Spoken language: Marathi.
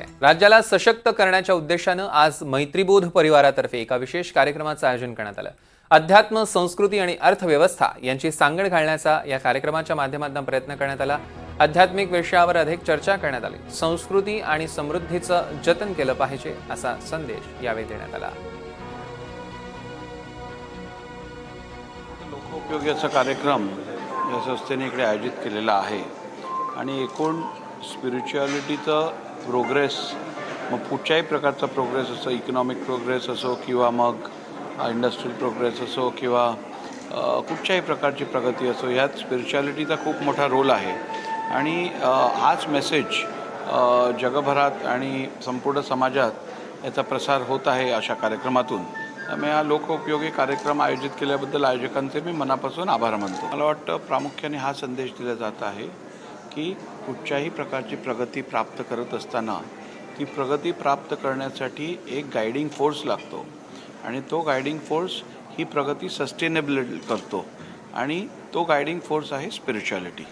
राज्याला सशक्त करण्याच्या उद्देशानं आज मैत्रीबोध परिवारातर्फे एका विशेष कार्यक्रमाचं आयोजन करण्यात आलं. अध्यात्म संस्कृती आणि अर्थव्यवस्था यांची सांगड घालण्याचा या कार्यक्रमाच्या माध्यमातून प्रयत्न करण्यात आला. आध्यात्मिक विषयावर अधिक चर्चा करण्यात आली. संस्कृती आणि समृद्धीचं जतन केलं पाहिजे असा संदेश यावेळी देण्यात आला. लोकोपयोगी कार्यक्रम या संस्थेने इकडे आयोजित केलेला आहे. आणि एकूण स्पिरिच्युअलिटीचं प्रोग्रेस मग कुठच्याही प्रकारचा प्रोग्रेस असो इकॉनॉमिक प्रोग्रेस असो किंवा मग इंडस्ट्रियल प्रोग्रेस असो किंवा कुठच्याही प्रकारची प्रगती असो ह्यात स्पिरिच्युअलिटीचा खूप मोठा रोल आहे. आणि हाच मेसेज जगभरात आणि संपूर्ण समाजात याचा प्रसार होत आहे अशा कार्यक्रमातून. त्यामुळे हा लोकोपयोगी कार्यक्रम आयोजित केल्याबद्दल आयोजकांचे मी मनापासून आभार मानतो. मला वाटतं प्रामुख्याने हा संदेश दिला जात आहे. की कुठच्याही प्रकारची प्रगती प्राप्त करत असताना ती प्रगती प्राप्त करण्यासाठी एक गायडिंग फोर्स लागतो. आणि तो गायडिंग फोर्स ही प्रगती सस्टेनेबल करतो. आणि तो गायडिंग फोर्स आहे स्पिरिच्युअलिटी